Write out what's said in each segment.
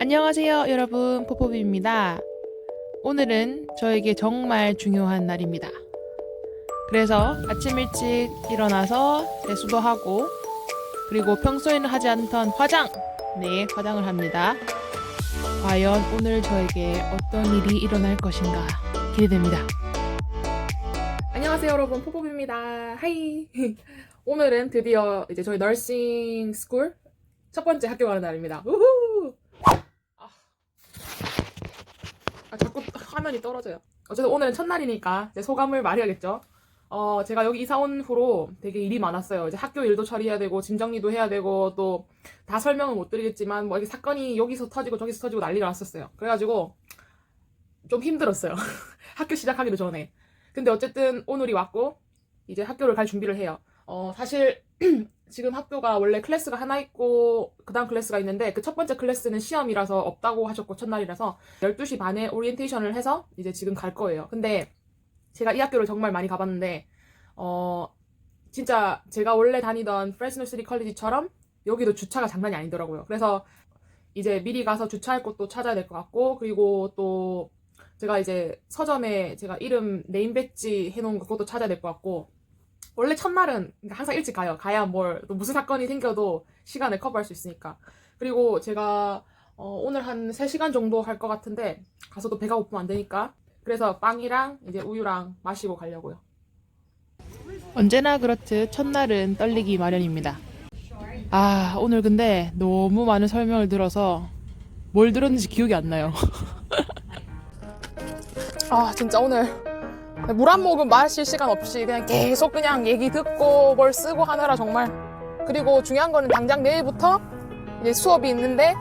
안녕하세요, 여러분. 포포비입니다. 오늘은 저에게 정말 중요한 날입니다. 그래서 아침 일찍 일어나서 세수도 하고, 그리고 평소에는 하지 않던 화장! 네, 화장을 합니다. 과연 오늘 저에게 어떤 일이 일어날 것인가 기대됩니다. 안녕하세요 여러분 포포비입니다 하이 오늘은 드디어 이제 저희 너싱 스쿨 첫 번째 학교 가는 날입니다 우후 아, 아, 자꾸 화면이 떨어져요. 어쨌든 오늘은 첫날이니까 이제 소감을 말해야겠죠. 어 제가 여기 이사 온 후로 되게 일이 많았어요. 이제 학교 일도 처리해야 되고 짐 정리도 해야 되고 또 다 설명은 못 드리겠지만 뭐 이게 사건이 여기서 터지고 저기서 터지고 난리가 났었어요. 그래가지고 좀 힘들었어요. 학교 시작하기도 전에. 근데 어쨌든 오늘이 왔고 이제 학교를 갈 준비를 해요. 어 사실 지금 학교가 원래 클래스가 하나 있고 그 다음 클래스가 있는데 그 첫 번째 클래스는 시험이라서 없다고 하셨고 첫날이라서 12시 반에 오리엔테이션을 해서 이제 지금 갈 거예요. 근데 제가 이 학교를 정말 많이 가봤는데 어 진짜 제가 원래 다니던 프레스노 시티 컬리지처럼 여기도 주차가 장난이 아니더라고요. 그래서 이제 미리 가서 주차할 곳도 찾아야 될 것 같고 그리고 또 제가 이제 서점에 제가 이름 네임 배지 해놓은 거 그것도 찾아야 될 것 같고 원래 첫날은 항상 일찍 가요. 가야 뭘 또 무슨 사건이 생겨도 시간을 커버할 수 있으니까. 그리고 제가 어, 오늘 한 3시간 정도 할 것 같은데 가서도 배가 고프면 안 되니까 그래서 빵이랑 이제 우유랑 마시고 가려고요. 언제나 그렇듯 첫날은 떨리기 마련입니다. 아, 오늘 근데 너무 많은 설명을 들어서 뭘 들었는지 기억이 안 나요. 아 진짜 오늘 물 한 모금 마실 시간 없이 그냥 계속 그냥 얘기 듣고 뭘 쓰고 하느라 정말. 그리고 중요한 거는 당장 내일부터 이제 수업이 있는데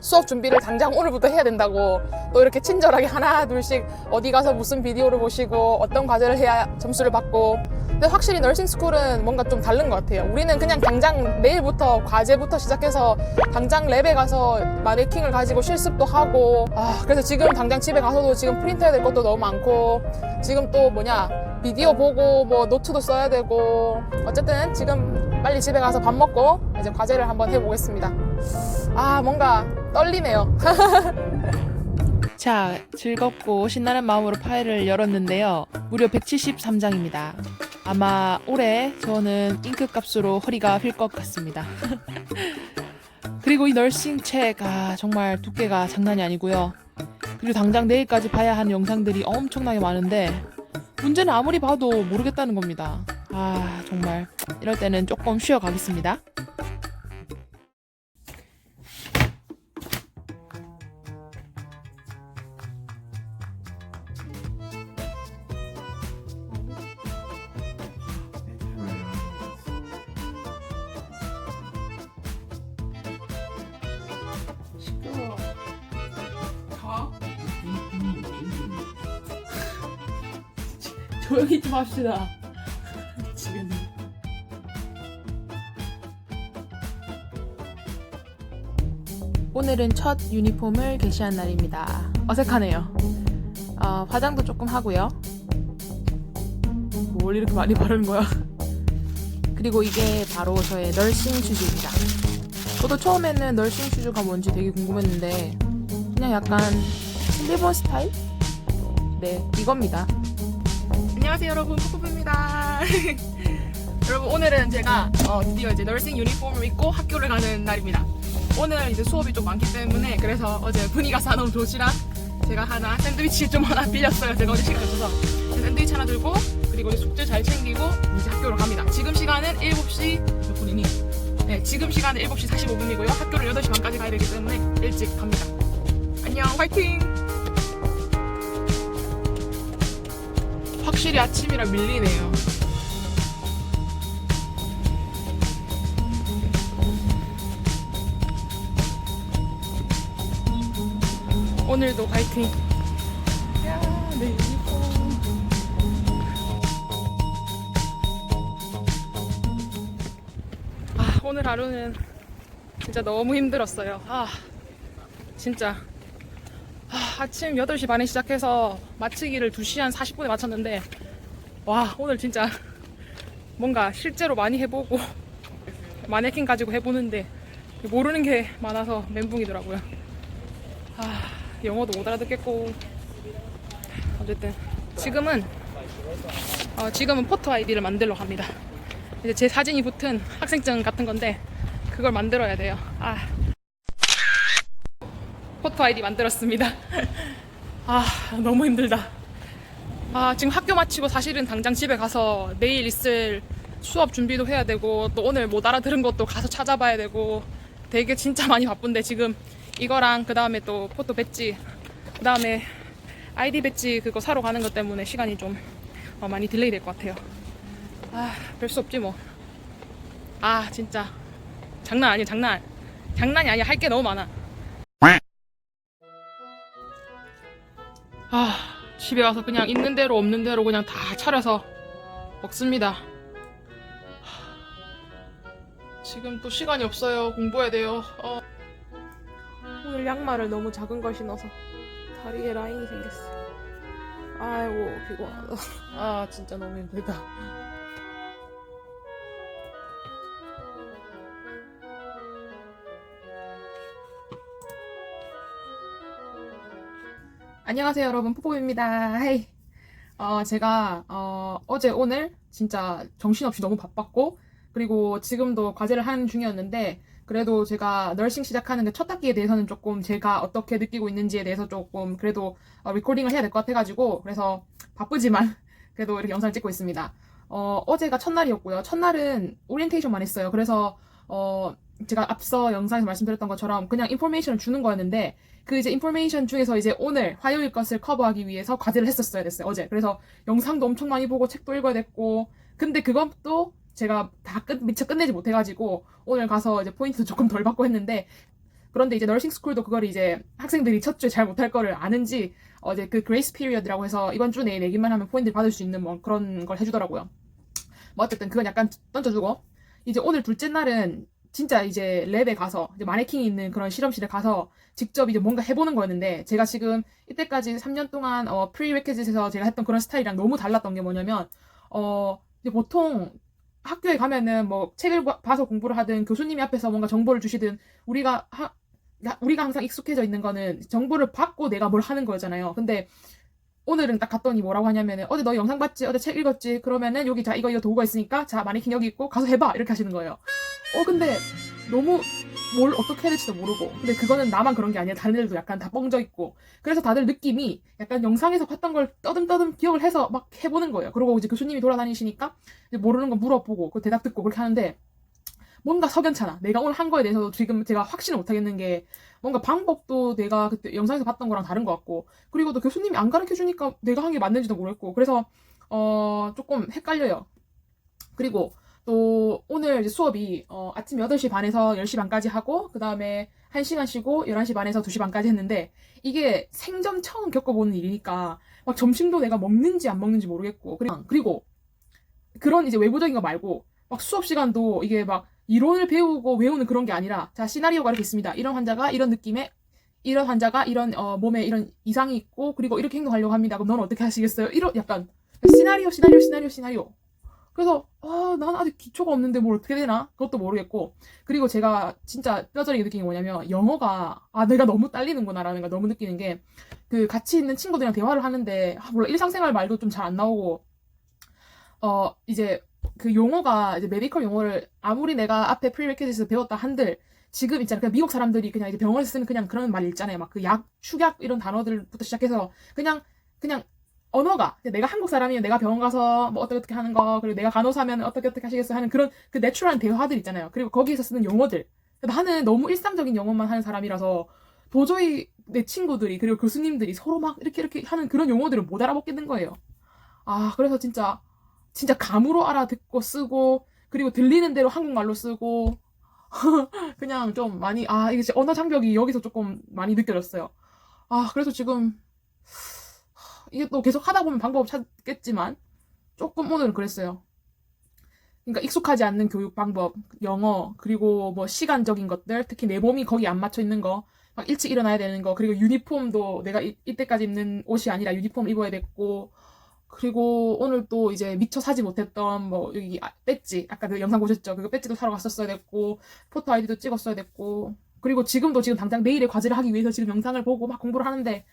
수업 준비를 당장 오늘부터 해야 된다고. 또 이렇게 친절하게 하나 둘씩 어디 가서 무슨 비디오를 보시고 어떤 과제를 해야 점수를 받고 근데 확실히 너싱 스쿨은 뭔가 좀 다른 것 같아요 우리는 그냥 당장 내일부터 과제부터 시작해서 당장 랩에 가서 마네킹을 가지고 실습도 하고 아 그래서 지금 당장 집에 가서도 지금 프린트해야 될 것도 너무 많고 지금 또 뭐냐 비디오 보고 뭐 노트도 써야 되고 어쨌든 지금 빨리 집에 가서 밥 먹고 이제 과제를 한번 해보겠습니다 아 뭔가 떨리네요 자, 즐겁고 신나는 마음으로 파일을 열었는데요. 무려 173장입니다. 아마 올해 저는 잉크 값으로 허리가 휠 것 같습니다. 그리고 이 널싱 책, 아, 정말 두께가 장난이 아니고요. 그리고 당장 내일까지 봐야 하는 영상들이 엄청나게 많은데, 문제는 아무리 봐도 모르겠다는 겁니다. 아, 정말. 이럴 때는 조금 쉬어가겠습니다. 조용히 좀 합시다 미치겠네 오늘은 첫 유니폼을 게시한 날입니다. 어색하네요. 어, 화장도 조금 하고요. 뭘 이렇게 많이 바르는 거야? 그리고 이게 바로 저의 널싱 슈즈입니다. 저도 처음에는 널싱 슈즈가 뭔지 되게 궁금했는데 그냥 약간 일본 스타일? 네, 이겁니다. 안녕하세요 여러분. 푸푸입니다. 여러분 오늘은 제가 어, 드디어 이제 널싱 유니폼을 입고 학교를 가는 날입니다. 오늘 이제 수업이 좀 많기 때문에 그래서 어제 분위기가 싸놓은 도시락 제가 하나 샌드위치 좀 하나 빌렸어요. 제가 어제 시켜줘서. 샌드위치 하나 들고 그리고 이제 숙제 잘 챙기고 이제 학교로 갑니다. 지금 시간은 7시 몇 분이니? 네 지금 시간은 7시 45분이고요. 학교를 8시 반까지 가야 되기 때문에 일찍 갑니다. 안녕 화이팅 확실히 아침이라 밀리네요. 오늘도 화이팅. 야, 내 유니폼. 아, 오늘 하루는 진짜 너무 힘들었어요. 아, 진짜. 아, 아침 8시 반에 시작해서 마치기를 2시 한 40분에 마쳤는데 와 오늘 진짜 뭔가 실제로 많이 해보고 마네킹 가지고 해보는데 모르는 게 많아서 멘붕이더라고요 아, 영어도 못 알아듣겠고. 어쨌든 지금은 어, 지금은 포토 아이디를 만들러 갑니다. 이제 제 사진이 붙은 학생증 같은 건데 그걸 만들어야 돼요. 아. 포토 아이디 만들었습니다. 아, 너무 힘들다. 아, 지금 학교 마치고 사실은 당장 집에 가서 내일 있을 수업 준비도 해야 되고 또 오늘 못 알아들은 것도 가서 찾아봐야 되고 되게 진짜 많이 바쁜데 지금 이거랑 그 다음에 또 포토 배지 그 다음에 아이디 배지 그거 사러 가는 것 때문에 시간이 좀 어, 많이 딜레이 될 것 같아요. 아, 별 수 없지 뭐. 아, 진짜 장난 아니야, 장난. 장난이 아니야. 할 게 너무 많아. 아, 집에 와서 그냥 있는 대로 없는 대로 그냥 다 차려서 먹습니다. 하, 지금 또 시간이 없어요. 공부해야 돼요. 어. 오늘 양말을 너무 작은 걸 신어서 다리에 라인이 생겼어요. 아이고 피곤하다. 아 진짜 너무 힘들다. 안녕하세요 여러분 뽀뽀입니다. 헤이. 어, 제가 어, 어제 오늘 진짜 정신없이 너무 바빴고 그리고 지금도 과제를 하는 중이었는데 그래도 제가 널싱 시작하는 그 첫 학기에 대해서는 조금 제가 어떻게 느끼고 있는지에 대해서 조금 그래도 어, 리코딩을 해야 될 것 같아가지고 그래서 바쁘지만 그래도 이렇게 영상을 찍고 있습니다. 어, 어제가 첫날이었고요. 첫날은 오리엔테이션만 했어요. 그래서 어, 제가 앞서 영상에서 말씀드렸던 것처럼 그냥 인포메이션을 주는 거였는데 그 이제 인포메이션 중에서 이제 오늘 화요일 것을 커버하기 위해서 과제를 했었어야 됐어요 어제 그래서 영상도 엄청 많이 보고 책도 읽어야 됐고 근데 그것도 제가 다 끝, 미처 끝내지 못해가지고 오늘 가서 이제 포인트도 조금 덜 받고 했는데 그런데 이제 너싱 스쿨도 그걸 이제 학생들이 첫 주에 잘 못할 거를 아는지 어제 그 그레이스 피리어드라고 해서 이번 주 내에 내기만 하면 포인트를 받을 수 있는 뭐 그런 걸 해주더라고요. 뭐 어쨌든 그건 약간 던져주고 이제 오늘 둘째 날은 진짜 이제 랩에 가서 이제 마네킹이 있는 그런 실험실에 가서 직접 이제 뭔가 해보는 거였는데 제가 지금 이때까지 3년 동안 어 프리레퀴짓에서 제가 했던 그런 스타일이랑 너무 달랐던 게 뭐냐면 어 보통 학교에 가면은 뭐 책을 봐- 봐서 공부를 하든 교수님이 앞에서 뭔가 정보를 주시든 우리가 하, 나- 우리가 항상 익숙해져 있는 거는 정보를 받고 내가 뭘 하는 거잖아요. 근데 오늘은 딱 갔더니 뭐라고 하냐면은 어제 너 영상 봤지? 어제 책 읽었지? 그러면은 여기 자 이거 이거 도구가 있으니까 자 마네킹 여기 있고 가서 해봐 이렇게 하시는 거예요. 어 근데 너무 뭘 어떻게 해야 될지도 모르고 근데 그거는 나만 그런 게 아니라 다른 애들도 약간 다 뻥져 있고 그래서 다들 느낌이 약간 영상에서 봤던 걸 떠듬떠듬 기억을 해서 막 해보는 거예요. 그리고 이제 교수님이 돌아다니시니까 모르는 거 물어보고 그 대답 듣고 그렇게 하는데 뭔가 석연찮아. 내가 오늘 한 거에 대해서도 지금 제가 확신을 못 하겠는 게 뭔가 방법도 내가 그때 영상에서 봤던 거랑 다른 것 같고 그리고 또 교수님이 안 가르쳐 주니까 내가 한 게 맞는지도 모르겠고 그래서 어 조금 헷갈려요. 그리고 또 오늘 이제 수업이 어 아침 8시 반에서 10시 반까지 하고 그 다음에 1시간 쉬고 11시 반에서 2시 반까지 했는데 이게 생전 처음 겪어보는 일이니까 막 점심도 내가 먹는지 안 먹는지 모르겠고 그리고 그런 이제 외부적인 거 말고 막 수업 시간도 이게 막 이론을 배우고 외우는 그런 게 아니라 자 시나리오가 이렇게 있습니다. 이런 환자가 이런 느낌의 이런 환자가 이런 어, 몸에 이런 이상이 있고 그리고 이렇게 행동하려고 합니다. 그럼 너는 어떻게 하시겠어요? 이런 약간 시나리오 시나리오 시나리오 시나리오. 그래서 아, 난 아직 기초가 없는데 뭘 어떻게 되나? 그것도 모르겠고 그리고 제가 진짜 뼈저리게 느낀 게 뭐냐면 영어가 아 내가 너무 딸리는구나라는 걸 너무 느끼는 게 그 같이 있는 친구들이랑 대화를 하는데 아, 몰라 일상생활 말도 좀 잘 안 나오고 어 이제 그 용어가 이제 메디컬 용어를 아무리 내가 앞에 프리레퀴짓에서 배웠다 한들 지금 있잖아. 그냥 미국 사람들이 그냥 이제 병원에서 쓰는 그냥 그런 말 있잖아요. 막 그 약 축약 이런 단어들부터 시작해서 그냥 그냥 언어가 내가 한국 사람이면 내가 병원 가서 뭐 어떻게 어떻게 하는 거 그리고 내가 간호사면 어떻게 어떻게 하시겠어 하는 그런 그 내추럴한 대화들 있잖아요. 그리고 거기에서 쓰는 용어들. 나는 너무 일상적인 영어만 하는 사람이라서 도저히 내 친구들이 그리고 교수님들이 서로 막 이렇게 이렇게 하는 그런 용어들을 못 알아먹겠는 거예요. 아 그래서 진짜 진짜 감으로 알아듣고 쓰고 그리고 들리는 대로 한국말로 쓰고 그냥 좀 많이 아 이게 언어 장벽이 여기서 조금 많이 느껴졌어요. 아 그래서 지금 이게 또 계속 하다 보면 방법을 찾겠지만 조금 오늘은 그랬어요. 그러니까 익숙하지 않는 교육 방법, 영어 그리고 뭐 시간적인 것들 특히 내 몸이 거기 안 맞춰 있는 거. 막 일찍 일어나야 되는 거 그리고 유니폼도 내가 이, 이때까지 입는 옷이 아니라 유니폼 입어야 됐고 그리고 오늘 또 이제 미처 사지 못했던 뭐 여기 아, 배지 아까 그 영상 보셨죠? 그거 배지도 사러 갔었어야 됐고 포토 아이디도 찍었어야 됐고 그리고 지금도 지금 당장 내일의 과제를 하기 위해서 지금 영상을 보고 막 공부를 하는데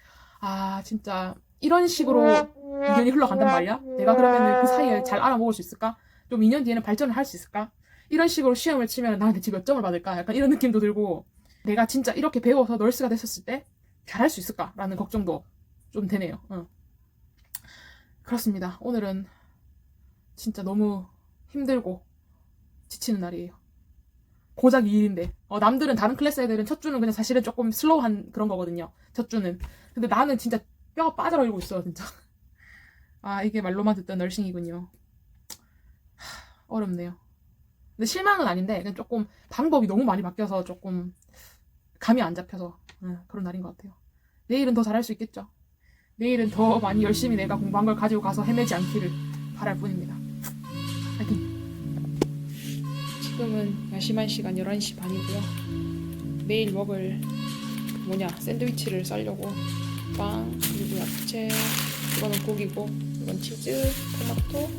아 진짜 이런 식으로 2년이 흘러간단 말이야? 내가 그러면 그 사이에 잘 알아먹을 수 있을까? 좀 2년 뒤에는 발전을 할 수 있을까? 이런 식으로 시험을 치면 나한테 지금 몇 점을 받을까? 약간 이런 느낌도 들고 내가 진짜 이렇게 배워서 널스가 됐었을 때 잘할 수 있을까라는 걱정도 좀 되네요. 어. 그렇습니다. 오늘은 진짜 너무 힘들고 지치는 날이에요. 고작 2일인데 어, 남들은 다른 클래스 애들은 첫 주는 그냥 사실은 조금 슬로우한 그런 거거든요. 첫 주는. 근데 나는 진짜 뼈가 빠져나오고 있어 진짜. 아 이게 말로만 듣던 널싱이군요. 하, 어렵네요. 근데 실망은 아닌데 그냥 조금 방법이 너무 많이 바뀌어서 조금 감이 안 잡혀서 응, 그런 날인 것 같아요. 내일은 더 잘할 수 있겠죠. 내일은 더 많이 열심히 내가 공부한 걸 가지고 가서 헤매지 않기를 바랄 뿐입니다. 파이팅! 지금은 야심한 시간 11시 반이고요. 내일 먹을 뭐냐 샌드위치를 썰려고 빵 그리고 야채 이거는 고기고 이건 치즈 토마토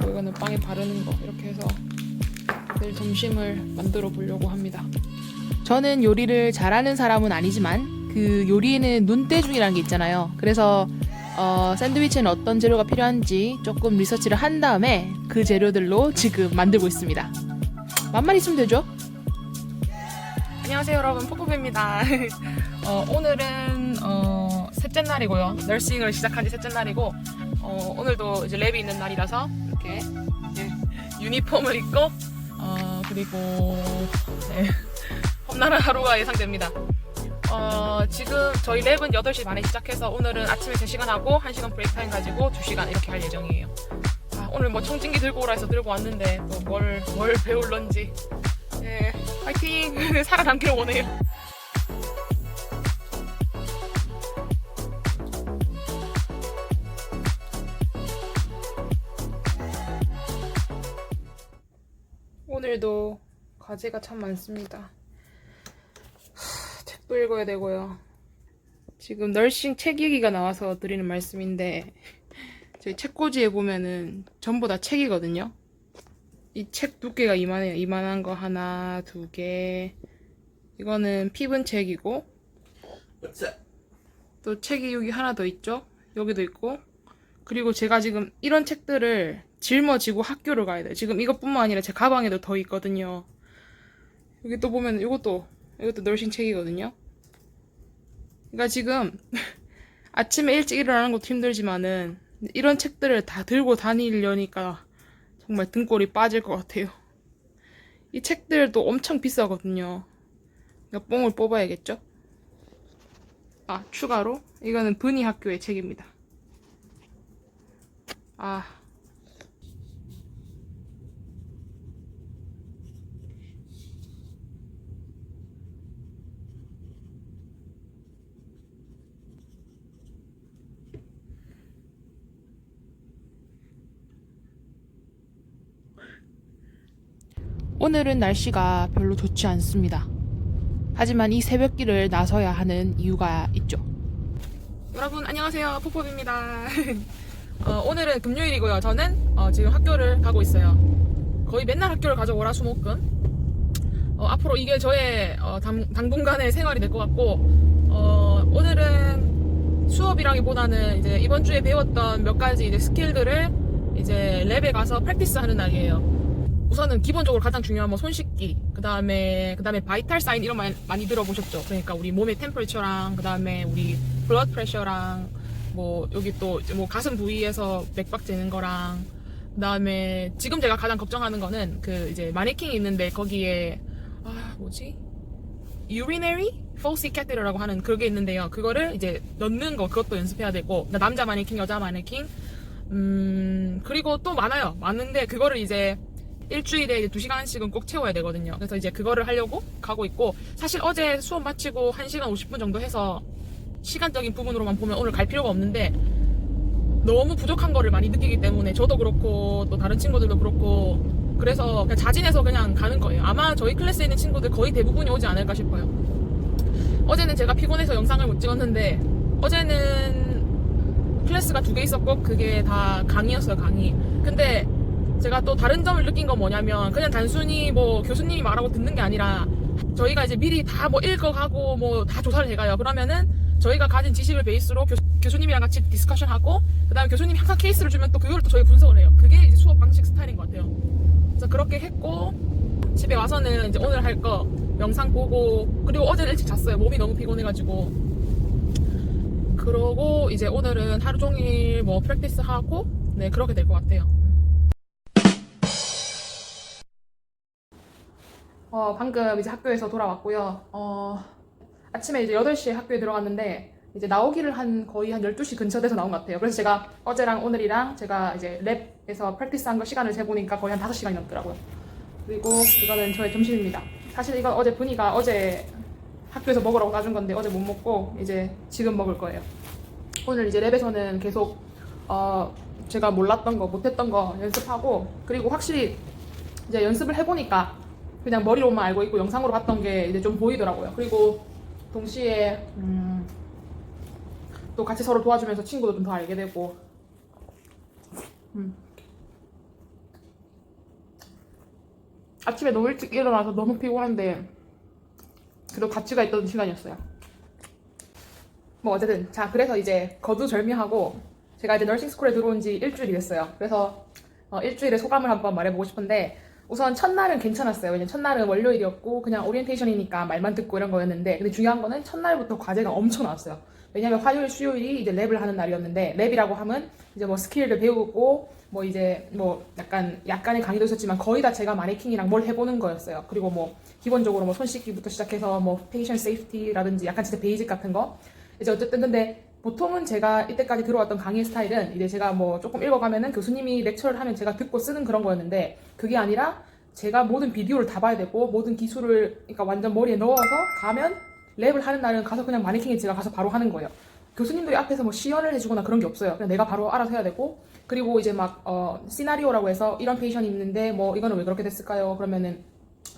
그리고 이거는 빵에 바르는 거 이렇게 해서 내일 점심을 만들어 보려고 합니다. 저는 요리를 잘하는 사람은 아니지만 그 요리에는 눈대중이라는 게 있잖아요. 그래서 어, 샌드위치는 어떤 재료가 필요한지 조금 리서치를 한 다음에 그 재료들로 지금 만들고 있습니다. 맛만 있으면 되죠? 안녕하세요 여러분 포포입니다 어, 오늘은 어, 셋째 날이고요 널싱을 시작한 지 셋째 날이고 어, 오늘도 이제 랩이 있는 날이라서 이렇게 이제 유니폼을 입고 어, 그리고 네, 험난한 하루가 예상됩니다 어, 지금 저희 랩은 8시 반에 시작해서 오늘은 아침에 3시간 하고 1시간 브레이크 타임 가지고 2시간 이렇게 할 예정이에요 아, 오늘 뭐 청진기 들고 오라 해서 들고 왔는데 또 뭘 뭘 배울런지 네, 파이팅! 살아남기를 원해요. 오늘도 과제가 참 많습니다. 하, 책도 읽어야 되고요. 지금 널싱 책 얘기가 나와서 드리는 말씀인데 저희 책꽂이에 보면은 전부 다 책이거든요. 이 책 두께가 이만해요. 이만한 거 하나, 두 개. 이거는 피분 책이고, 또 책이 여기 하나 더 있죠? 여기도 있고. 그리고 제가 지금 이런 책들을 짊어지고 학교를 가야 돼요. 지금 이것뿐만 아니라 제 가방에도 더 있거든요. 여기 또 보면 이것도, 이것도 널싱 책이거든요. 그러니까 지금 아침에 일찍 일어나는 것도 힘들지만은 이런 책들을 다 들고 다니려니까 정말 등골이 빠질 것 같아요. 이 책들도 엄청 비싸거든요. 그러니까 뽕을 뽑아야겠죠? 아, 추가로 이거는 분이 학교의 책입니다. 아. 오늘은 날씨가 별로 좋지 않습니다. 하지만 이 새벽길을 나서야 하는 이유가 있죠. 여러분 안녕하세요 포포입니다. 어, 오늘은 금요일이고요. 저는 어, 지금 학교를 가고 있어요. 거의 맨날 학교를 가죠 월화수목금. 어, 앞으로 이게 저의 어, 당, 당분간의 생활이 될 것 같고 어, 오늘은 수업이라기보다는 이제 이번 주에 배웠던 몇 가지 이제 스킬들을 이제 랩에 가서 프랙티스하는 날이에요. 우선은 기본적으로 가장 중요한 뭐 손 씻기, 그 다음에 그 다음에 바이탈 사인 이런 거 많이, 들어보셨죠? 그러니까 우리 몸의 템퍼리처랑 그 다음에 우리 블러드 프레셔랑 뭐 여기 또 뭐 가슴 부위에서 맥박 재는 거랑 그 다음에 지금 제가 가장 걱정하는 거는 그 이제 마네킹이 있는데 거기에 아 뭐지? urinary false catheter라고 하는 그게 있는데요. 그거를 이제 넣는 거 그것도 연습해야 되고 남자 마네킹, 여자 마네킹 음 그리고 또 많아요. 많은데 그거를 이제 일주일에 이제 2시간씩은 꼭 채워야 되거든요. 그래서 이제 그거를 하려고 가고 있고 사실 어제 수업 마치고 1시간 50분 정도 해서 시간적인 부분으로만 보면 오늘 갈 필요가 없는데 너무 부족한 거를 많이 느끼기 때문에 저도 그렇고 또 다른 친구들도 그렇고 그래서 그냥 자진해서 그냥 가는 거예요. 아마 저희 클래스에 있는 친구들 거의 대부분이 오지 않을까 싶어요. 어제는 제가 피곤해서 영상을 못 찍었는데 어제는 클래스가 두 개 있었고 그게 다 강의였어요 강의. 근데 제가 또 다른 점을 느낀 건 뭐냐면 그냥 단순히 뭐 교수님이 말하고 듣는 게 아니라 저희가 이제 미리 다 뭐 읽어가고 뭐 다 조사를 해가요. 그러면은 저희가 가진 지식을 베이스로 교, 수님이랑 같이 디스커션하고 그다음에 교수님이 항상 케이스를 주면 또 그걸 또 저희 분석을 해요. 그게 이제 수업 방식 스타일인 것 같아요. 그래서 그렇게 했고 집에 와서는 이제 오늘 할 거 영상 보고 그리고 어제는 일찍 잤어요. 몸이 너무 피곤해가지고 그러고 이제 오늘은 하루 종일 뭐 프랙티스 하고 네 그렇게 될 것 같아요. 어 방금 이제 학교에서 돌아왔고요. 어 아침에 이제 8시에 학교에 들어갔는데 이제 나오기를 한 거의 한 12시 근처 돼서 나온 것 같아요. 그래서 제가 어제랑 오늘이랑 제가 이제 랩에서 프랙티스 한 거 시간을 재보니까 거의 한 5시간이 넘더라고요. 그리고 이거는 저의 점심입니다. 사실 이건 어제 분이가 어제 학교에서 먹으라고 놔준 건데 어제 못 먹고 이제 지금 먹을 거예요. 오늘 이제 랩에서는 계속 어 제가 몰랐던 거 못했던 거 연습하고 그리고 확실히 이제 연습을 해보니까 그냥 머리로만 알고 있고 영상으로 봤던 게 이제 좀 보이더라고요. 그리고 동시에 음, 또 같이 서로 도와주면서 친구도 좀 더 알게 되고 음. 아침에 너무 일찍 일어나서 너무 피곤한데 그래도 가치가 있던 시간이었어요. 뭐 어쨌든 자 그래서 이제 거두절미하고 제가 이제 너싱 스쿨에 들어온 지 일주일이 됐어요. 그래서 어, 일주일의 소감을 한번 말해보고 싶은데 우선 첫날은 괜찮았어요. 왜냐면 첫날은 월요일이었고 그냥 오리엔테이션이니까 말만 듣고 이런 거였는데 근데 중요한 거는 첫날부터 과제가 엄청 나왔어요. 왜냐면 화요일, 수요일이 이제 랩을 하는 날이었는데 랩이라고 하면 이제 뭐 스킬을 배우고 뭐 이제 뭐 약간 약간의 강의도 있었지만 거의 다 제가 마네킹이랑 뭘 해보는 거였어요. 그리고 뭐 기본적으로 뭐 손 씻기부터 시작해서 뭐 페이션 세이프티라든지 약간 진짜 베이직 같은 거 이제 어쨌든 근데 보통은 제가 이때까지 들어왔던 강의 스타일은 이제 제가 뭐 조금 읽어가면은 교수님이 렉처를 하면 제가 듣고 쓰는 그런 거였는데 그게 아니라 제가 모든 비디오를 다 봐야 되고 모든 기술을 그러니까 완전 머리에 넣어서 가면 랩을 하는 날은 가서 그냥 마네킹에 제가 가서 바로 하는 거예요. 교수님들이 앞에서 뭐 시연을 해주거나 그런 게 없어요. 그냥 내가 바로 알아서 해야 되고 그리고 이제 막 어, 시나리오라고 해서 이런 페이션이 있는데 뭐 이거는 왜 그렇게 됐을까요? 그러면은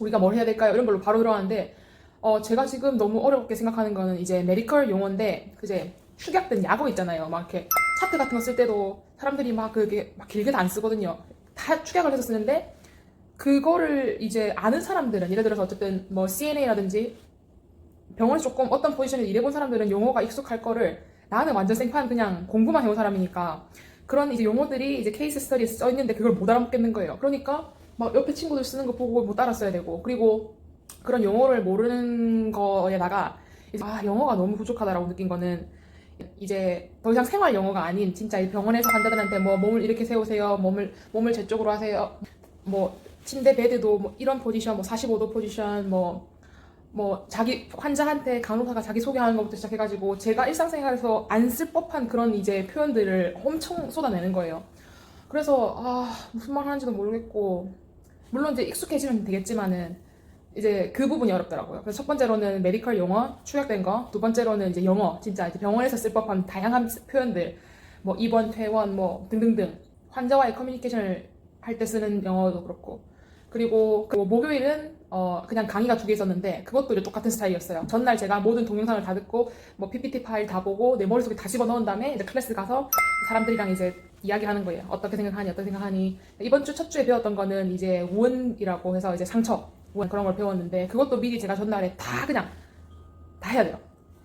우리가 뭘 해야 될까요? 이런 걸로 바로 들어가는데 어, 제가 지금 너무 어렵게 생각하는 거는 이제 메디컬 용어인데 그제 축약된 약어 있잖아요. 막 이렇게 차트 같은 거 쓸 때도 사람들이 막 그게 막 길게 다안 쓰거든요. 다 축약을 해서 쓰는데 그거를 이제 아는 사람들은 예를 들어서 어쨌든 뭐 CNA라든지 병원에서 조금 어떤 포지션에 일해본 사람들은 용어가 익숙할 거를 나는 완전 생판 그냥 공부만 해온 사람이니까 그런 이제 용어들이 이제 케이스 스터디에 써 있는데 그걸 못 알아먹겠는 거예요. 그러니까 막 옆에 친구들 쓰는 거 보고 못 알아써야 되고 그리고 그런 용어를 모르는 거에다가 이제 아 영어가 너무 부족하다라고 느낀 거는 이제 더 이상 생활 영어가 아닌 진짜 이 병원에서 환자들한테 뭐 몸을 이렇게 세우세요 몸을 몸을 저쪽으로 하세요 뭐 침대 베드도 뭐 이런 포지션 뭐 45도 포지션 뭐뭐 자기 환자한테 간호사가 자기 소개하는 것부터 시작해가지고 제가 일상생활에서 안 쓸 법한 그런 이제 표현들을 엄청 쏟아내는 거예요. 그래서 아 무슨 말 하는지도 모르겠고 물론 이제 익숙해지면 되겠지만은 이제 그 부분이 어렵더라고요. 그래서 첫 번째로는 메디컬 용어 축약된 거, 두 번째로는 이제 영어 진짜 이제 병원에서 쓸 법한 다양한 표현들 뭐 입원, 퇴원 뭐 등등등 환자와의 커뮤니케이션을 할 때 쓰는 영어도 그렇고 그리고 그 목요일은 어 그냥 강의가 두 개 있었는데 그것도 이제 똑같은 스타일이었어요. 전날 제가 모든 동영상을 다 듣고 뭐 PPT 파일 다 보고 내 머릿속에 다 집어 넣은 다음에 이제 클래스 가서 사람들이랑 이제 이야기하는 거예요. 어떻게 생각하니, 어떻게 생각하니. 이번 주 첫 주에 배웠던 거는 이제 우은이라고 해서 이제 상처, 그런 걸 배웠는데 그것도 미리 제가 전날에 다 그냥 다 해야 돼요.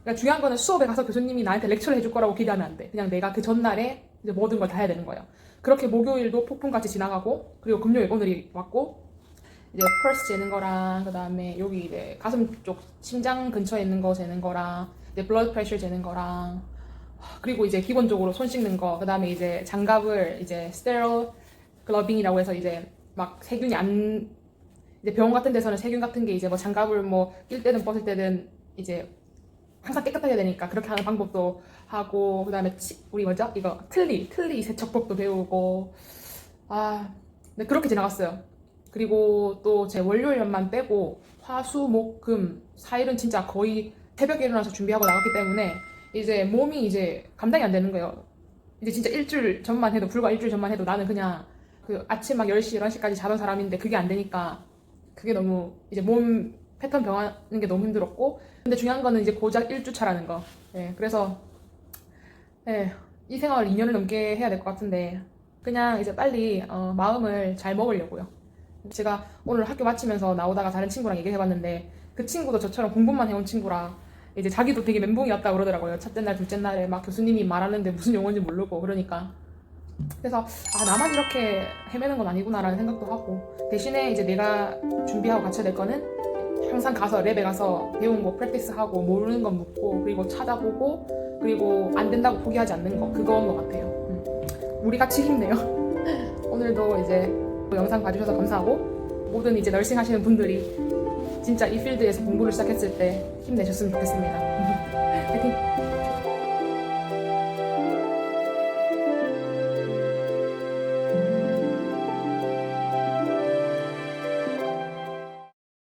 그러니까 중요한 거는 수업에 가서 교수님이 나한테 렉처를 해줄 거라고 기대하면 안 돼. 그냥 내가 그 전날에 이제 모든 걸 다 해야 되는 거예요. 그렇게 목요일도 폭풍같이 지나가고 그리고 금요일 오늘이 왔고 이제 펄스 재는 거랑 그 다음에 여기 이제 가슴 쪽 심장 근처에 있는 거 재는 거랑 이제 블러드 프레셔 재는 거랑 그리고 이제 기본적으로 손 씻는 거 그 다음에 이제 장갑을 이제 스테럴 글러빙이라고 해서 이제 막 세균이 안 이제 병원 같은 데서는 세균 같은 게 이제 뭐 장갑을 뭐 낄 때든 벗을 때든 이제 항상 깨끗하게 되니까 그렇게 하는 방법도 하고 그다음에 치- 우리 뭐죠 이거 틀니 틀니 세척법도 배우고 아 네, 그렇게 지나갔어요. 그리고 또 제 월요일만 빼고 화수목금 4일은 진짜 거의 새벽에 일어나서 준비하고 나갔기 때문에 이제 몸이 이제 감당이 안 되는 거예요. 이제 진짜 일주일 전만 해도 불과 일주일 전만 해도 나는 그냥 그 아침 막 10시 11시까지 자던 사람인데 그게 안 되니까 그게 너무 이제 몸 패턴 변하는 게 너무 힘들었고 근데 중요한 거는 이제 고작 1주차라는 거. 예, 그래서 예, 이 생활을 2년을 넘게 해야 될 것 같은데 그냥 이제 빨리 어, 마음을 잘 먹으려고요. 제가 오늘 학교 마치면서 나오다가 다른 친구랑 얘기를 해봤는데 그 친구도 저처럼 공부만 해온 친구라 이제 자기도 되게 멘붕이었다 그러더라고요. 첫째 날, 둘째 날에 막 교수님이 말하는데 무슨 용어인지 모르고 그러니까. 그래서 아 나만 이렇게 헤매는 건 아니구나라는 생각도 하고 대신에 이제 내가 준비하고 갖춰야 될 거는 항상 가서 랩에 가서 배운 거 프랙티스하고 모르는 건 묻고 그리고 찾아보고 그리고 안 된다고 포기하지 않는 거 그거인 것 같아요. 음. 우리 같이 힘내요. 오늘도 이제 영상 봐주셔서 감사하고 모든 이제 널싱 하시는 분들이 진짜 이 필드에서 공부를 시작했을 때 힘내셨으면 좋겠습니다. 파이팅!